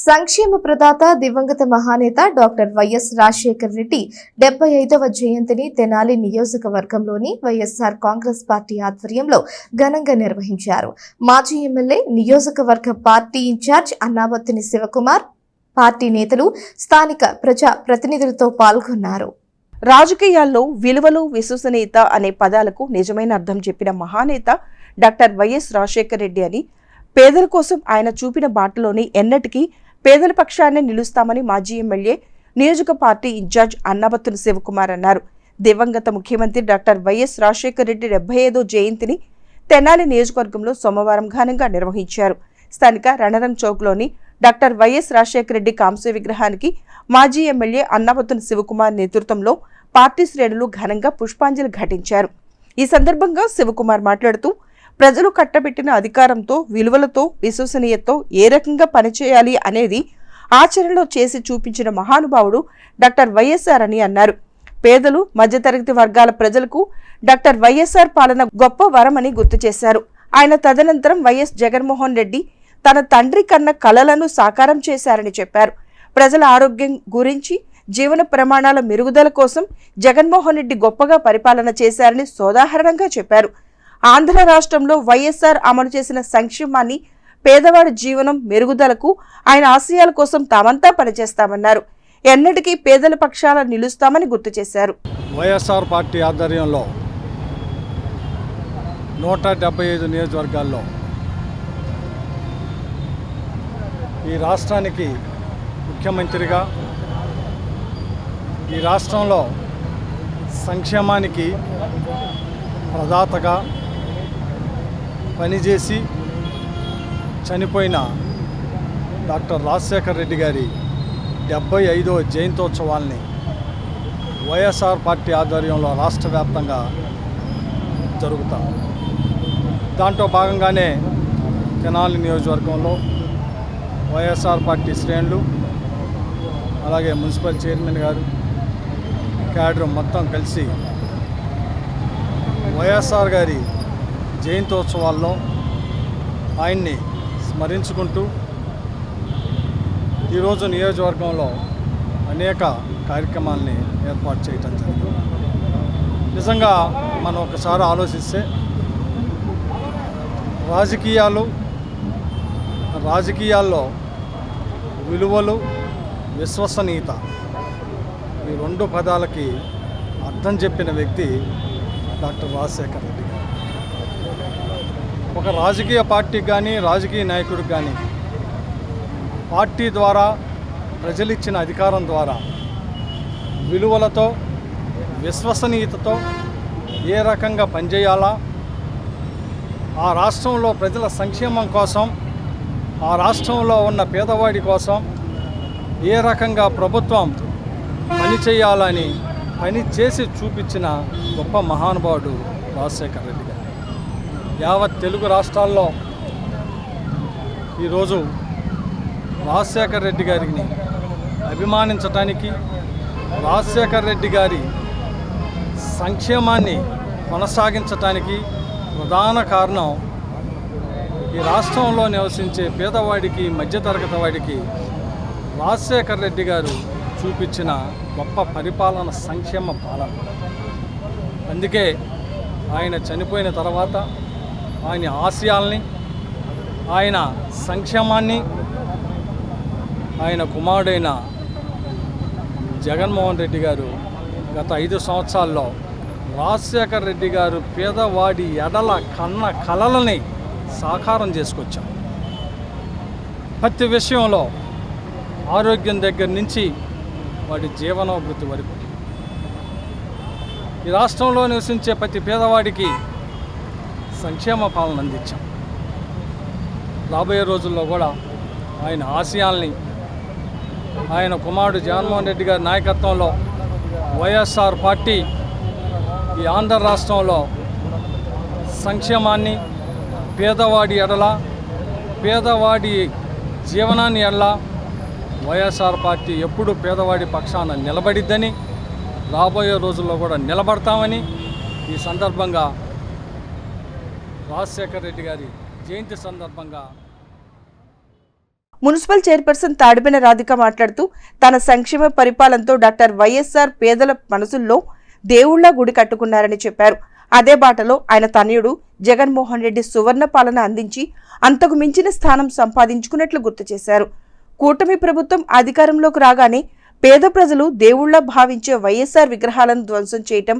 సంక్షేమ ప్రదాత దివంగత మహానేత డాక్టర్ వైఎస్ రాజశేఖర్ రెడ్డి డెబ్బై ఐదవ జయంతిని తెనాలి నియోజకవర్గంలోని వైఎస్ఆర్ కాంగ్రెస్ పార్టీ ఆధ్వర్యంలో ఘనంగా నిర్వహించారు. మాజీ ఎమ్మెల్యే నియోజకవర్గ పార్టీ ఇన్ఛార్జ్ అన్నావత్తిని శివకుమార్ పార్టీ నేతలు స్థానిక ప్రజా ప్రతినిధులతో పాల్గొన్నారు. రాజకీయాల్లో విలువలు విశ్వసనీయత అనే పదాలకు నిజమైన అర్థం చెప్పిన మహానేత డాక్టర్ వైఎస్ రాజశేఖర రెడ్డి అని పేదల కోసం ఆయన చూపిన బాటలోని ఎన్నటికీ పేదల పక్షాన్ని నిలుస్తామని మాజీ ఎమ్మెల్యే నియోజక పార్టీ ఇన్ఛార్జ్ అన్నబత్తుల శివకుమార్ అన్నారు. దివంగత ముఖ్యమంత్రి డాక్టర్ వైఎస్ రాజశేఖర రెడ్డి డెబ్బై ఐదో జయంతిని తెనాలి నియోజకవర్గంలో సోమవారం ఘనంగా నిర్వహించారు. స్థానిక రణరంగ్ చౌక్లోని డాక్టర్ వైఎస్ రాజశేఖర రెడ్డి కాంస్య విగ్రహానికి మాజీ ఎమ్మెల్యే అన్నబత్తున శివకుమార్ నేతృత్వంలో పార్టీ శ్రేణులు ఘనంగా పుష్పాంజలి ఘటించారు. ఈ సందర్భంగా శివకుమార్ మాట్లాడుతూ ప్రజలు కట్టబెట్టిన అధికారంతో విలువలతో విశ్వసనీయతతో ఏ రకంగా పనిచేయాలి అనేది ఆచరణలో చేసి చూపించిన మహానుభావుడు డాక్టర్ వైఎస్ఆర్ అని అన్నారు. పేదలు మధ్యతరగతి వర్గాల ప్రజలకు డాక్టర్ వైఎస్ఆర్ పాలన గొప్ప వరమని గుర్తు చేశారు. ఆయన తదనంతరం వైఎస్ జగన్మోహన్ రెడ్డి తన తండ్రి కన్న కలలను సాకారం చేశారని చెప్పారు. ప్రజల ఆరోగ్యం గురించి జీవన ప్రమాణాల మెరుగుదల కోసం జగన్మోహన్ రెడ్డి గొప్పగా పరిపాలన చేశారని సోదాహరణంగా చెప్పారు. ఆంధ్ర రాష్ట్రంలో వైఎస్ఆర్ అమలు చేసిన సంక్షేమాన్ని పేదవాడి జీవనం మెరుగుదలకు ఆయన ఆశయాల కోసం తామంతా పనిచేస్తామన్నారు. ఎన్నటికీ పేదల పక్షాల నిలుస్తామని గుర్తు చేశారు. వైఎస్ఆర్ పార్టీ ఆధ్వర్యంలో నూట డెబ్బై ఐదు నియోజకవర్గాల్లో ఈ రాష్ట్రానికి ముఖ్యమంత్రిగా ఈ రాష్ట్రంలో సంక్షేమానికి ప్రదాతగా పనిచేసి చనిపోయిన డాక్టర్ రాజశేఖర్ రెడ్డి గారి డెబ్బై ఐదో జయంతోత్సవాల్ని వైఎస్ఆర్ పార్టీ ఆధ్వర్యంలో రాష్ట్ర వ్యాప్తంగా జరుగుతాం. దాంట్లో భాగంగానే తెనాలి నియోజకవర్గంలో వైఎస్ఆర్ పార్టీ శ్రేణులు అలాగే మున్సిపల్ చైర్మన్ గారు క్యాడర్ మొత్తం కలిసి వైఎస్ఆర్ గారి జయంతోత్సవాల్లో ఆయన్ని స్మరించుకుంటూ ఈరోజు నియోజకవర్గంలో అనేక కార్యక్రమాల్ని ఏర్పాటు చేయటం జరిగింది. నిజంగా మనం ఒకసారి ఆలోచిస్తే రాజకీయాలు రాజకీయాల్లో విలువలు విశ్వసనీయత ఈ రెండు పదాలకి అర్థం చెప్పిన వ్యక్తి డాక్టర్ రాజశేఖర్ రెడ్డి. ఒక రాజకీయ పార్టీకి కానీ రాజకీయ నాయకుడికి కానీ పార్టీ ద్వారా ప్రజలిచ్చిన అధికారం ద్వారా విలువలతో విశ్వసనీయతతో ఏ రకంగా పనిచేయాలా? ఆ రాష్ట్రంలో ప్రజల సంక్షేమం కోసం ఆ రాష్ట్రంలో ఉన్న పేదవాడి కోసం ఏ రకంగా ప్రభుత్వం పని చేయాలని పని చేసి చూపించిన గొప్ప మహానుభావుడు రాజశేఖర్ రెడ్డి యావత్ తెలుగు రాష్ట్రాల్లో ఈరోజు రాజశేఖర్ రెడ్డి గారిని అభిమానించటానికి రాజశేఖర్ రెడ్డి గారి సంక్షేమాన్ని కొనసాగించటానికి ప్రధాన కారణం ఈ రాష్ట్రంలో నివసించే పేదవాడికి మధ్యతరగతి వాడికి రాజశేఖర్ రెడ్డి గారు చూపించిన గొప్ప పరిపాలన సంక్షేమ పాలన అందుకే ఆయన చనిపోయిన తర్వాత ఆయన ఆశయాల్ని ఆయన సంక్షేమాన్ని ఆయన కుమారుడైన జగన్మోహన్ రెడ్డి గారు గత ఐదు సంవత్సరాల్లో రాజశేఖర్ రెడ్డి గారు పేదవాడి ఎడల కన్న కలలని సాకారం చేసుకొచ్చాం ప్రతి విషయంలో ఆరోగ్యం దగ్గర నుంచి వాడి జీవనోభివృద్ధి వరకు. ఈ రాష్ట్రంలో నివసించే ప్రతి పేదవాడికి సంక్షేమ పాలన అందించాం. రాబోయే రోజుల్లో కూడా ఆయన ఆశయాల్ని ఆయన కుమారుడు జగన్మోహన్ రెడ్డి గారి నాయకత్వంలో వైఎస్ఆర్ పార్టీ ఈ ఆంధ్ర రాష్ట్రంలో సంక్షేమాన్ని పేదవాడి ఎడల పేదవాడి జీవనాన్ని ఎడల వైఎస్ఆర్ పార్టీ ఎప్పుడు పేదవాడి పక్షాన నిలబడిద్దని రాబోయే రోజుల్లో కూడా నిలబడతామని ఈ సందర్భంగా రాజశేఖర్ రెడ్డి గారి జయంతి సందర్భంగా మున్సిపల్ చైర్పర్సన్ తాడిపిన రాధిక మాట్లాడుతూ తన సంక్షేమ పరిపాలనతో డాక్టర్ వైఎస్ఆర్ పేదల మనసుల్లో దేవుళ్ళ గుడి కట్టుకున్నారని చెప్పారు. అదే బాటలో ఆయన తనయుడు జగన్మోహన్ రెడ్డి సువర్ణ పాలన అందించి అంతకు మించిన స్థానం సంపాదించుకున్నట్లు గుర్తు చేశారు. కూటమి ప్రభుత్వం అధికారంలోకి రాగానే పేద ప్రజలు దేవుళ్ళ భావించే వైఎస్ఆర్ విగ్రహాలను ధ్వంసం చేయటం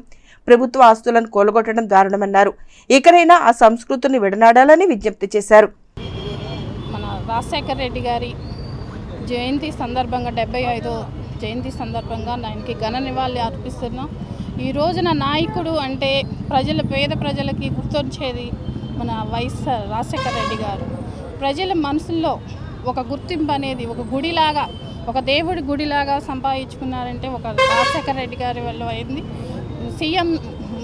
ప్రభుత్వ ఆస్తులను కోలగొట్టడం దారుణమన్నారు. ఇకనైనా ఆ సంస్కృతిని విడనాడాలని విజ్ఞప్తి చేశారు. మన రాజశేఖర రెడ్డి గారి జయంతి సందర్భంగా డెబ్బై ఐదో జయంతి సందర్భంగా ఆయనకి ఘన నివాళి అర్పిస్తున్నాం. ఈ రోజున నాయకుడు అంటే ప్రజల పేద ప్రజలకి గుర్తొచ్చేది మన వైఎస్ఆర్ రాజశేఖర రెడ్డి గారు. ప్రజల మనసుల్లో ఒక గుర్తింపు అనేది ఒక గుడిలాగా ఒక దేవుడి గుడిలాగా సంపాదించుకున్నారంటే ఒక రాజశేఖర రెడ్డి గారి వల్ల అయింది. సీఎం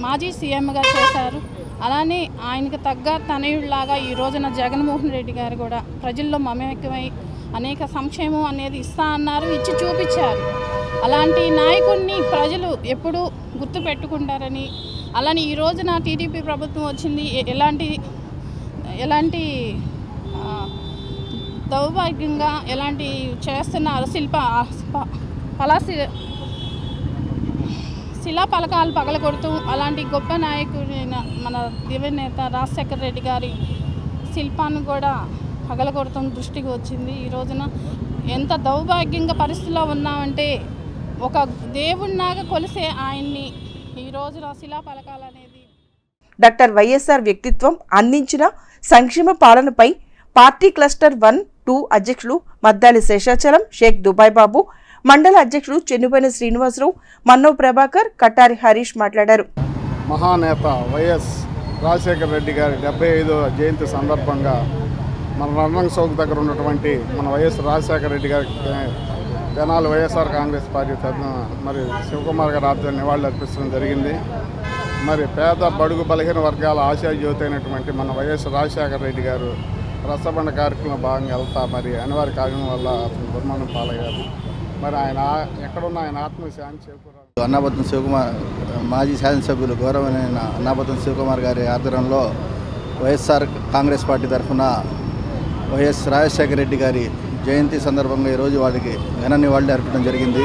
మాజీ సీఎంగా చేశారు. అలానే ఆయనకు తగ్గ తనయుడిలాగా ఈ రోజున జగన్మోహన్ రెడ్డి గారు కూడా ప్రజల్లో మమేకమై అనేక సంక్షేమం అనేది ఇస్తా అన్నారు ఇచ్చి చూపించారు. అలాంటి నాయకుడిని ప్రజలు ఎప్పుడూ గుర్తు పెట్టుకుంటారని అలానే ఈ రోజున టీడీపీ ప్రభుత్వం వచ్చింది. ఎలాంటి ఎలాంటి దౌర్భాగ్యంగా ఎలాంటి చేస్తున్నారు శిల్ప కళాశి శిలా పలకాలు పగలగొడుతూ అలాంటి గొప్ప నాయకుడైన మన దివ్యనేత రాజశేఖర రెడ్డి గారి శిల్పాన్ని కూడా పగలగొడతాం దృష్టికి వచ్చింది. ఈ రోజున ఎంత దౌర్భాగ్యంగా పరిస్థితిలో ఉన్నామంటే ఒక దేవుణ్ణాగా కొలిసే ఆయన్ని ఈ రోజున శిలాపలకాలు అనేది డాక్టర్ వైఎస్ఆర్ వ్యక్తిత్వం అందించిన సంక్షేమ పాలనపై పార్టీ క్లస్టర్ వన్ టూ అధ్యక్షులు మద్దాలి శేషాచలం షేక్ దుబాయ్ బాబు మండల అధ్యక్షుడు చెన్నుపైన శ్రీనివాసరావు మన్నో ప్రభాకర్ కట్టారి హరీష్ మాట్లాడారు. మహానేత వైఎస్ రాజశేఖర రెడ్డి గారి డెబ్బై ఐదో జయంతి సందర్భంగా మన రణంగ చౌక్ దగ్గర ఉన్నటువంటి మన వైఎస్ రాజశేఖర రెడ్డి గారి జనాలు వైఎస్ఆర్ కాంగ్రెస్ పార్టీ తరఫున మరి శివకుమార్ గారి ఆధ్వర్యం నివాళులు అర్పించడం జరిగింది. మరి పేద బడుగు బలహీన వర్గాల ఆశాజ్యోతి అయినటువంటి మన వైఎస్ రాజశేఖర రెడ్డి గారు రసబండ కార్యక్రమంలో భాగంగా వెళ్తా మరి అనివార్య కారణం వల్ల అతను దుర్మరణం పాలయ్యారు. మరి ఆయన ఎక్కడున్న ఆయన ఆత్మ శాంతి చేకూరాలి. అన్నాపత్నం శివకుమార్ మాజీ శాసనసభ్యులు గౌరవమైన అన్నాపత్నం శివకుమార్ గారి ఆధ్వర్యంలో వైఎస్ఆర్ కాంగ్రెస్ పార్టీ తరఫున వైఎస్ రాజశేఖర రెడ్డి గారి జయంతి సందర్భంగా ఈరోజు వారికి ఘన నివాళులు అర్పడం జరిగింది.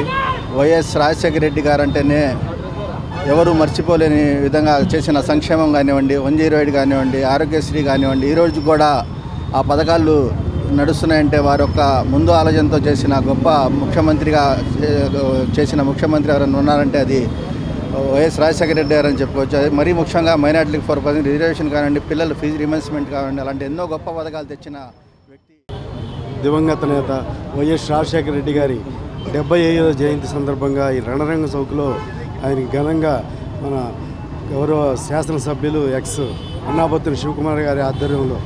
వైఎస్ రాజశేఖర రెడ్డి గారు అంటేనే ఎవరు మర్చిపోలేని విధంగా చేసిన సంక్షేమం కానివ్వండి వన్ జీరో ఎయిట్ కానివ్వండి ఆరోగ్యశ్రీ కానివ్వండి ఈరోజు కూడా ఆ పథకాలు నడుస్తున్నాయంటే వారి యొక్క ముందు ఆలోచనతో చేసిన గొప్ప ముఖ్యమంత్రిగా చేసిన ముఖ్యమంత్రి ఎవరైనా ఉన్నారంటే అది వైఎస్ రాజశేఖర రెడ్డి గారు అని చెప్పుకోవచ్చు. అది మరీ ముఖ్యంగా మైనార్టీలకు ఫోర్ పర్సెంట్ రిజర్వేషన్ కానివ్వండి పిల్లలు ఫీజు రిమెన్స్మెంట్ కానివ్వండి అలాంటి ఎన్నో గొప్ప పథకాలు తెచ్చిన వ్యక్తి. దివంగత నేత వైఎస్ రాజశేఖర రెడ్డి గారి డెబ్బై ఐదో జయంతి సందర్భంగా ఈ రణరంగ చౌక్లో ఆయనకి ఘనంగా మన గౌరవ శాసనసభ్యులు ఎక్స్ అన్నాపత్రి శివకుమార్ గారి ఆధ్వర్యంలో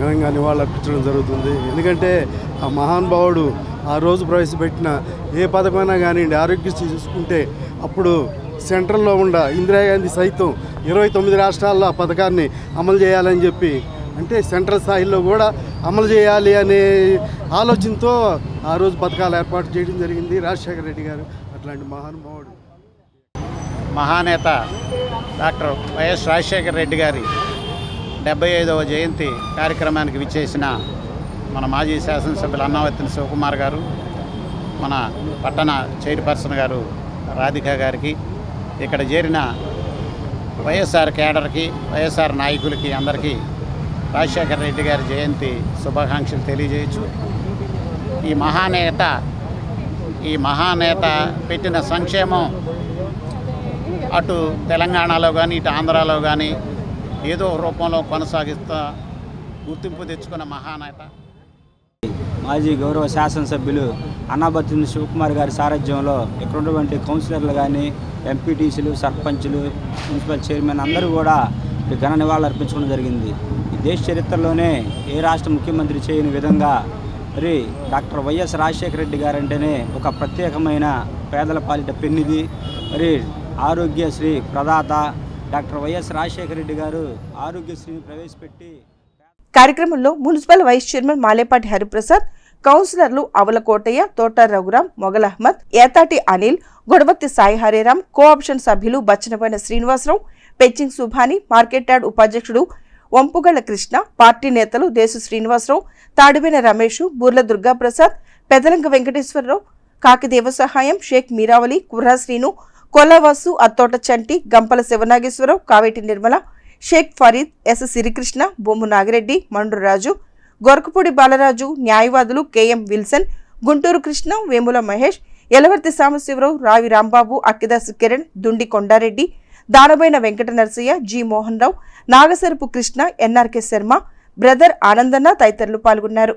ఘనంగా నివాళులర్పించడం జరుగుతుంది. ఎందుకంటే ఆ మహానుభావుడు ఆ రోజు ప్రవేశపెట్టిన ఏ పథకమైనా కానివ్వండి ఆరోగ్యశ్రీ చూసుకుంటే అప్పుడు సెంట్రల్లో ఉన్న ఇందిరాగాంధీ సైతం ఇరవై తొమ్మిది రాష్ట్రాల్లో ఆ పథకాన్ని అమలు చేయాలని చెప్పి అంటే సెంట్రల్ స్థాయిలో కూడా అమలు చేయాలి అనే ఆలోచనతో ఆ రోజు పథకాలు ఏర్పాటు చేయడం జరిగింది. రాజశేఖర రెడ్డి గారు అట్లాంటి మహానుభావుడు మహానేత డాక్టర్ వైఎస్ రాజశేఖర రెడ్డి గారి డెబ్బై ఐదవ జయంతి కార్యక్రమానికి విచ్చేసిన మన మాజీ శాసనసభ్యులు అన్నావతిని శివకుమార్ గారు మన పట్టణ చైర్పర్సన్ గారు రాధిక గారికి ఇక్కడ చేరిన వైఎస్ఆర్ కేడర్కి వైఎస్ఆర్ నాయకులకి అందరికీ రాజశేఖర రెడ్డి గారి జయంతి శుభాకాంక్షలు తెలియజేయచ్చు. ఈ మహానేత ఈ మహానేత పెట్టిన సంక్షేమం అటు తెలంగాణలో కానీ ఇటు ఆంధ్రాలో కానీ ఏదో రూపంలో కొనసాగిస్తా గుర్తింపు తెచ్చుకున్న మహానేత. మాజీ గౌరవ శాసనసభ్యులు అన్నాబత్తిన శివకుమార్ గారి సారథ్యంలో ఇక్కడ ఉన్నటువంటి కౌన్సిలర్లు కానీ ఎంపీటీసీలు సర్పంచులు మున్సిపల్ చైర్మన్ అందరూ కూడా ఘన నివాళులు అర్పించుకోవడం జరిగింది. ఈ దేశ చరిత్రలోనే ఏ రాష్ట్ర ముఖ్యమంత్రి చేయని విధంగా మరి డాక్టర్ వైఎస్ రాజశేఖర రెడ్డి గారంటేనే ఒక ప్రత్యేకమైన పేదల పాలిట పెన్నిది. మరి ఆరోగ్యశ్రీ ప్రదాత డాక్టర్ వైఎస్ రాజశేఖర రెడ్డి గారు ఆరోగ్యశ్రీని ప్రవేశపెట్టి కార్యక్రమంలో municipal vice chairman Malepati Hariprasad కౌన్సిలర్లు అవలకోటయ్య తోట రఘురాం మొగల్ అహ్మద్ ఏతాటి అనిల్ గొడవత్తి సాయి హరేరాం కోఆప్షన్ సభ్యులు బచ్చనపైన శ్రీనివాసరావు పెచ్చింగ్ సుభాని మార్కెట్ యార్డ్ ఉపాధ్యక్షుడు వంపుగళ్ళ కృష్ణ పార్టీ నేతలు దేశు శ్రీనివాసరావు తాడివేన రమేష్ బూర్ల దుర్గాప్రసాద్ పెదలంక వెంకటేశ్వరరావు కాకి దేవసహాయం షేక్ మీరావలి కుర్రా శ్రీను కొల్లవాసు అత్తోట చంటి గంపల శివనాగేశ్వరరావు కావేటి నిర్మల షేక్ ఫరీద్ ఎస్. సిరికృష్ణ బొమ్ము నాగిరెడ్డి మండ్రు రాజు గొరకపూడి బాలరాజు న్యాయవాదులు KM Wilson Guntur Krishna Vemula Mahesh Elavarthi Sambasivarao Ravi Rambabu Akkidasu Kiran Dundi Kondareddy Danabaina Venkata Narasaiah G. Mohan Rao Nagasarapu Krishna NRK Sharma brother Anandanna తదితరులు పాల్గొన్నారు.